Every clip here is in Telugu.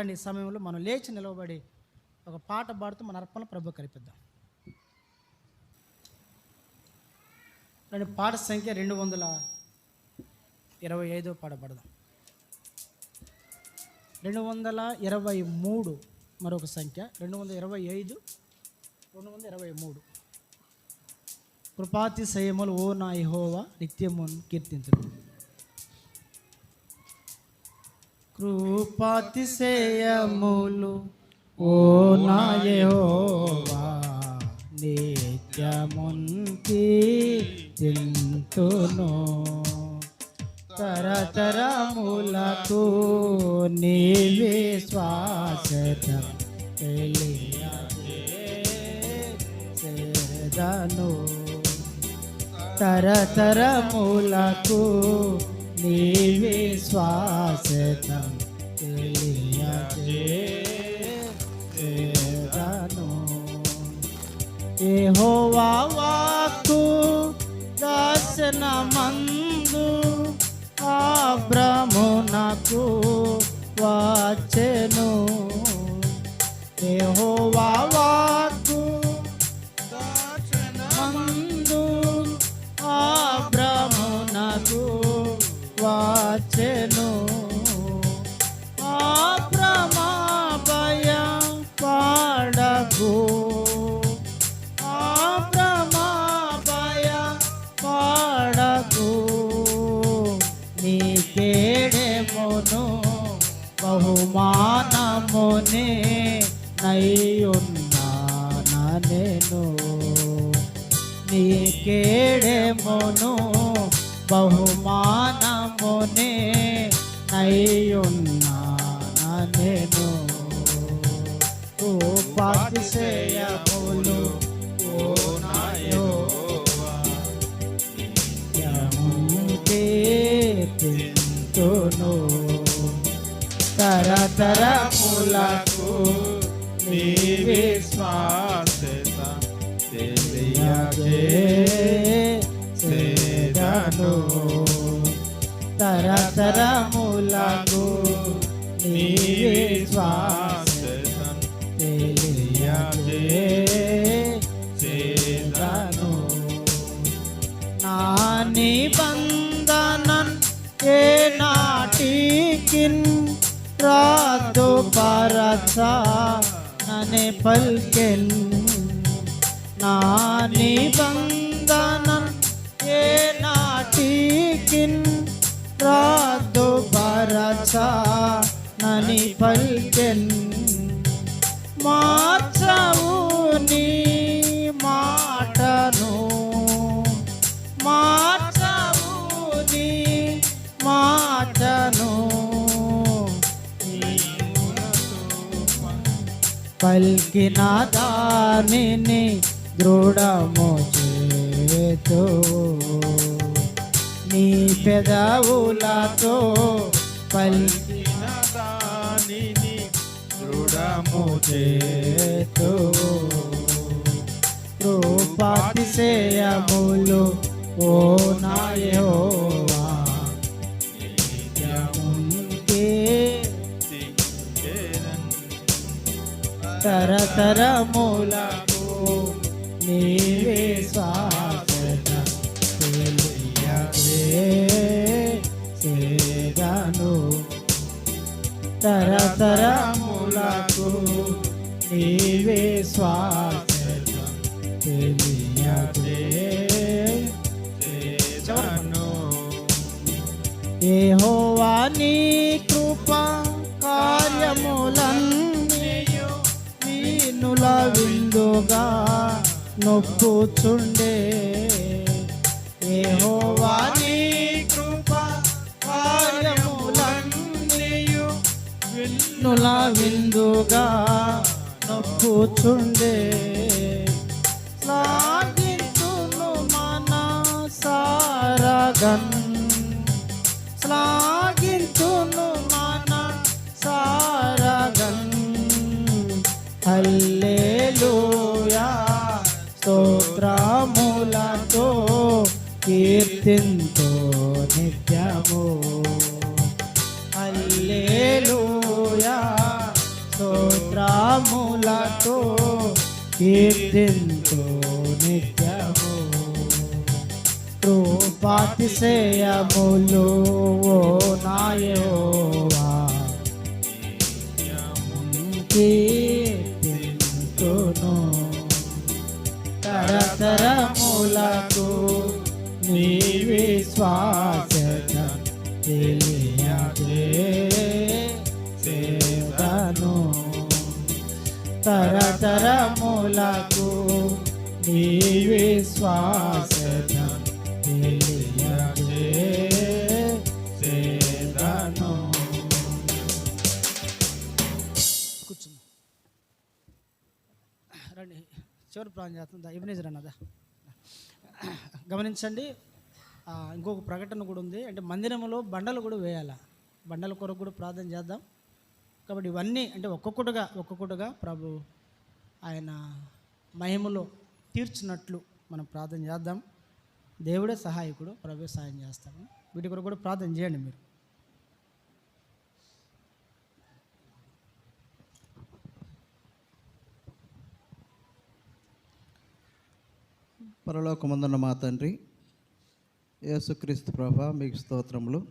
రండి ఈ సమయంలో మనం లేచి నిలవబడి ఒక పాట పాడుతూ మన అర్పణ ప్రభు కల్పిద్దాం రండి పాట సంఖ్య రెండు వందల ఇరవై ఐదో పాట పాడదాం. రెండు వందల ఇరవై మూడు మరొక సంఖ్య రెండు వందల ఇరవై ఐదు రెండు వందల ఇరవై మూడు. కృపాతిశయములు ఓ నా యెహోవా నిత్యము కీర్తించడం కృపాతిశయములు. ఓ నాయోవా నిత్యముంతి నిత్యమున్ తరతరములకు నీ విశ్వాసత తెలియదను తరతరములకు నీ విశ్వాసతం తెలియజేదను యెహోవా వాక్కు దర్శన మందు ఆబ్రమునకు బహుమానమునే నయ్యున్నా నేను? నీ కేడెమును బహుమానమునే నయ్యున్నా తరతరములకు నీ విశ్వాసత తెలియజేదను తరతరములకు నీ విశ్వాసం తెలియజేదను నా నిబంధనన్ ఏ నాటికిన్ రాదు పరచా ననే పల్కెన్ నా నిబంధనన్ ఏ నాటికిన్? రాదు పరచా నని పల్కెన్ మార్చవు పల్కిన దానిని దృఢము చేతో నీ పెదవులతో పల్కిన దానిని దృఢము చేతో కృపాతిశయములు ఓ నాయో తరతరములకు నీవే శాశ్వత తెలియజేదను తరతరములకు నీవే శాశ్వత తెలియజేదను యెహోవా నీ విందుగా నొప్పుచుండే యెహోవా కృప కార్యములన్నీయు విన్నుల విందుగా నొప్పుచుండే శ్లాఘింతును మన సారగన్ కీర్తింతో నిత్యము హల్లెలూయా తరతరములతో కీర్తింతో నిత్యము కృపాతిశయములు ఓ నాయోవా కీర్తింతును తరతరములకు నీ విశ్వాసత తెలియజే సేదను తరతరములకు నీ విశ్వాసత తెలియజే సేదను కూర్చుంది. రండి చివరి ప్రాణం చేస్తుందా? ఇవనేజర్ అన్నదా? గమనించండి ఇంకొక ప్రకటన కూడా ఉంది. అంటే మందిరంలో బండలు కూడా వేయాల. బండల కొరకు కూడా ప్రార్థన చేద్దాం. కాబట్టి ఇవన్నీ అంటే ఒక్కొక్కటిగా ఒక్కొక్కటిగా ప్రభు ఆయన మహిమలో తీర్చినట్లు మనం ప్రార్థన చేద్దాం. దేవుడే సహాయకుడు ప్రభు సహాయం చేస్తాము వీటి కొరకు కూడా ప్రార్థన చేయండి మీరు. పరలోకమందున్న మా తండ్రి యేసుక్రీస్తు ప్రభ మీకు స్తోత్రములు.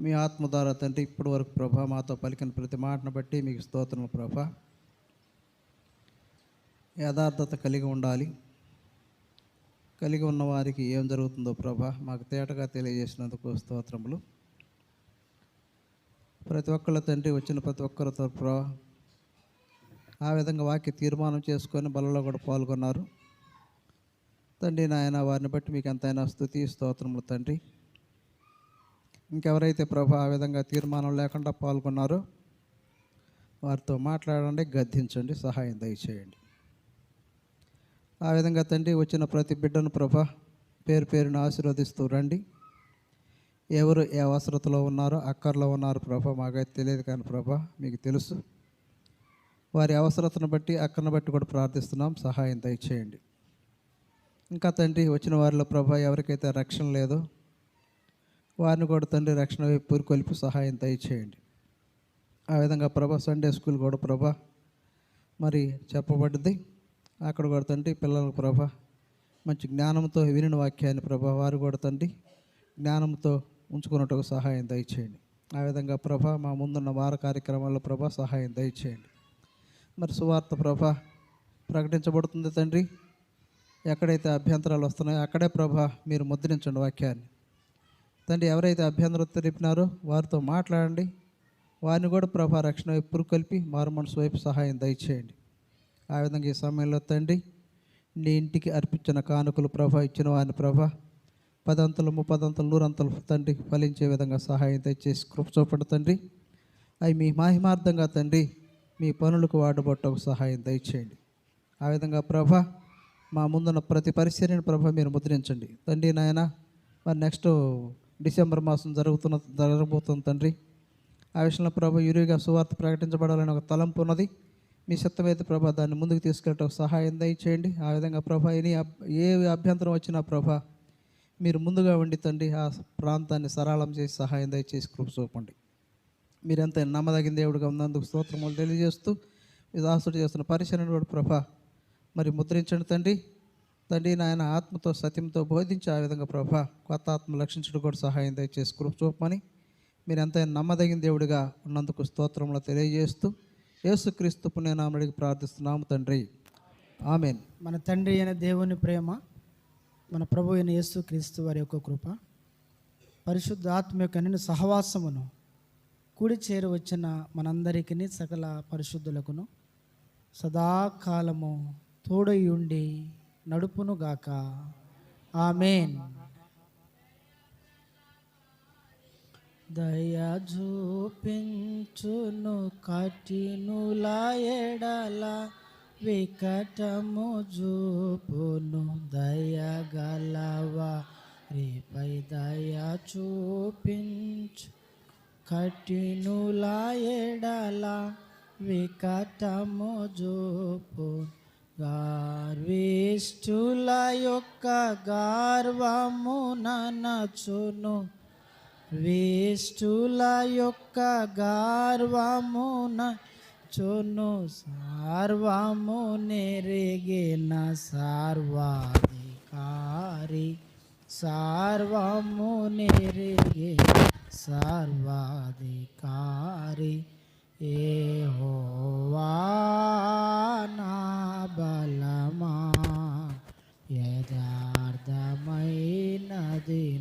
మీ ఆత్మ ద్వారా తండ్రి ఇప్పటి వరకు ప్రభ మాతో పలికిన ప్రతి మాటను బట్టి మీకు స్తోత్రములు ప్రభ. యథార్థత కలిగి ఉండాలి. కలిగి ఉన్న వారికి ఏం జరుగుతుందో ప్రభ మాకు తేటగా తెలియజేసినందుకు స్తోత్రములు. ప్రతి ఒక్కళ్ళ తండ్రి వచ్చిన ప్రతి ఒక్కరితో ప్రభ ఆ విధంగా వాక్య తీర్మానం చేసుకొని బలలో కూడా పాల్గొన్నారు. తండ్రి నాయన వారిని బట్టి మీకు ఎంతైనా స్థుతి స్తోత్రములు తండ్రి. ఇంకెవరైతే ప్రభు ఆ విధంగా తీర్మానం లేకుండా పాల్గొన్నారో వారితో మాట్లాడండి గద్దించండి సహాయం దయచేయండి. ఆ విధంగా తండ్రి వచ్చిన ప్రతి బిడ్డను ప్రభ పేరు పేరును ఆశీర్వదిస్తూ రండి. ఎవరు ఏ అవసరతలో ఉన్నారో అక్కర్లో ఉన్నారు ప్రభ మాకైతే తెలియదు కానీ ప్రభ మీకు తెలుసు. వారి అవసరతను బట్టి అక్కను బట్టి కూడా ప్రార్థిస్తున్నాం సహాయం దయచేయండి. ఇంకా తండ్రి వచ్చిన వారిలో ప్రభా ఎవరికైతే రక్షణ లేదో వారిని కూడా తండ్రి రక్షణ వైపు పురుకొల్పి సహాయం దయచేయండి. ఆ విధంగా ప్రభా సండే స్కూల్ కూడా ప్రభా మరి చెప్పబడ్డది. అక్కడ కూడా తండ్రి పిల్లలకు ప్రభా మంచి జ్ఞానంతో వినిన వాక్యాన్ని ప్రభా వారు కూడా తండ్రి జ్ఞానంతో ఉంచుకున్నట్టుకు సహాయం దయచేయండి. ఆ విధంగా ప్రభా మా ముందున్న వార కార్యక్రమాల్లో ప్రభా సహాయం దయచేయండి. మరి సువార్త ప్రభా ప్రకటించబడుతుంది తండ్రి. ఎక్కడైతే అభ్యంతరాలు వస్తున్నాయో అక్కడే ప్రభా మీరు ముద్రించండి వాక్యాన్ని. తండ్రి ఎవరైతే అభ్యంతరం తెలిపినారో వారితో మాట్లాడండి. వారిని కూడా ప్రభా రక్షణ వైపు కలిపి మారు మనసు వైపు సహాయం దయచేయండి. ఆ విధంగా ఈ సమయంలో తండ్రి నీ ఇంటికి అర్పించిన కానుకలు ప్రభ ఇచ్చిన వారిని ప్రభ పదంతలు ముప్పదంతలు నూరంతలు తండ్రి ఫలించే విధంగా సహాయం దయచేసి కృప చూపండి తండ్రి. అవి మీ మహిమార్థంగా తండ్రి మీ పనులకు వాడబట్టకు సహాయం దయచేయండి. ఆ విధంగా ప్రభా మా ముందున్న ప్రతి పరిచర్యను ప్రభ మీరు ముద్రించండి. తండ్రి నాయన మరి నెక్స్ట్ డిసెంబర్ మాసం జరుగుతున్న జరగబోతుంది తండ్రి ఆ విషయంలో ప్రభ యూరిగా సువార్త ప్రకటించబడాలని ఒక తలంపు ఉన్నది. మీ చిత్తమైతే ప్రభ దాన్ని ముందుకు తీసుకెళ్ళటం సహాయం దయచేయండి. ఆ విధంగా ప్రభ ఎని ఏ అభ్యంతరం వచ్చినా ప్రభ మీరు ముందుగా ఉండి తండ్రి ఆ ప్రాంతాన్ని సరళం చేసి సహాయం దయచేసి కృప చూపండి. మీరెంత నమ్మదగిన దేవుడిగా ఉన్నందుకు స్తోత్రములు తెలియజేస్తూ మీ దాసుడు చేస్తున్న పరిశీలన కూడా ప్రభ మరి ముద్రించండి తండ్రి. తండ్రి నాయన ఆత్మతో సత్యంతో బోధించి ఆ విధంగా ప్రభ కొత్త ఆత్మ లక్షించడం కూడా సహాయం దయచేసి కృప చూపమని మీరు ఎంతైనా నమ్మదగిన దేవుడిగా ఉన్నందుకు స్తోత్రంలో తెలియజేస్తూ యేసుక్రీస్తు పుణ్యనామడికి ప్రార్థిస్తున్నాము తండ్రి. ఆమెన్. మన తండ్రి అయిన దేవుని ప్రేమ మన ప్రభు అయిన యేసుక్రీస్తు వారి యొక్క కృప పరిశుద్ధ ఆత్మ యొక్క నిన్ను సహవాసమును కూడి చేరి వచ్చిన మనందరికీ సకల పరిశుద్ధులకును సదాకాలము. తోడై ఉండి నడుపును ఆమెన్. దయా చూపించును కఠినుల ఎడల వికటము చూపును దయగలవా రేపై దయా చూపించు కఠినుల ఎడల వికటము చూపును గార్విష్ఠుల యొక్క గార్వము ననచును వేష్టుల యొక్క గార్వమున వచ్చును సార్వము నెరిగిన సార్వాధికారి. సార్వము నెరిగి సర్వాధికారి. ఏహోవా నా బలమా? యథార్థమైనది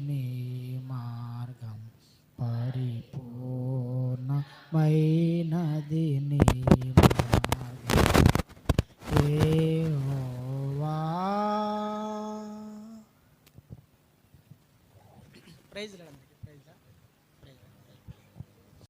నీ మార్గం పరిపూర్ణమైనది నీ